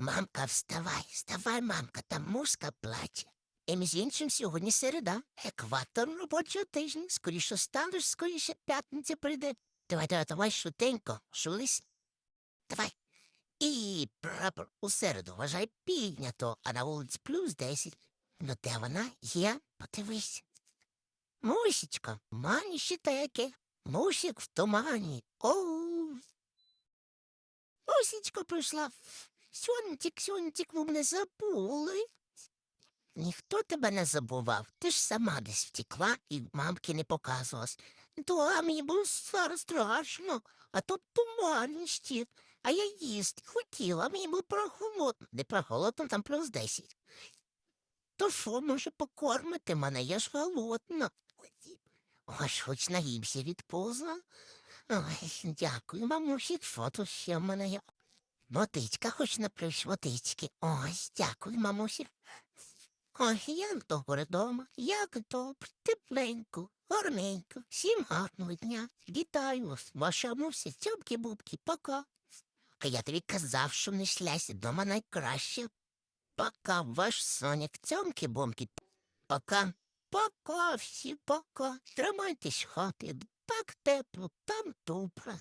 Мамка, вставай, вставай, мамка, там муска плаче. І між іншим сьогодні середа, екватор робочого тижня. Скоріше станеш, скоріше п'ятниця прийде. Давай, давай, давай, швиденько, шулись. Давай. І прапор у середу, вважай, піднято, а на вулиці плюс десять. Ну де вона? Є, подивись. Мусічка, мані таке. Мусик в тумані. Оу. Мусічка прийшла. Сьонтик, сьонтик, ви мене забули. Ніхто тебе не забував. Ти ж сама десь втекла і мамки не показувалась. То а мені було зараз страшно, а тут туман щит. А я їсти хотіла, мені було прохолодно. Не прохолодно, там плюс десять. То що, може, покормити мене? Я ж голодна. Ось хоч наївся відповзла. Ой, дякую, мамусі, що ще в мене є? Водичка хоч наприш, водички. Ось, дякую, мамусі. Ой, як добре дома, як добре, тепленько, гарненько, всім гарного дня. Вітаю вас, ваша муся, цьомки-бубки, пока. А я тобі казав, що не шляйся, дома найкраще. Пока, ваш соняк, цьомки-бомки. Пока. Пока, всі пока. Тримайтесь в хаті. Так тепло, там добре.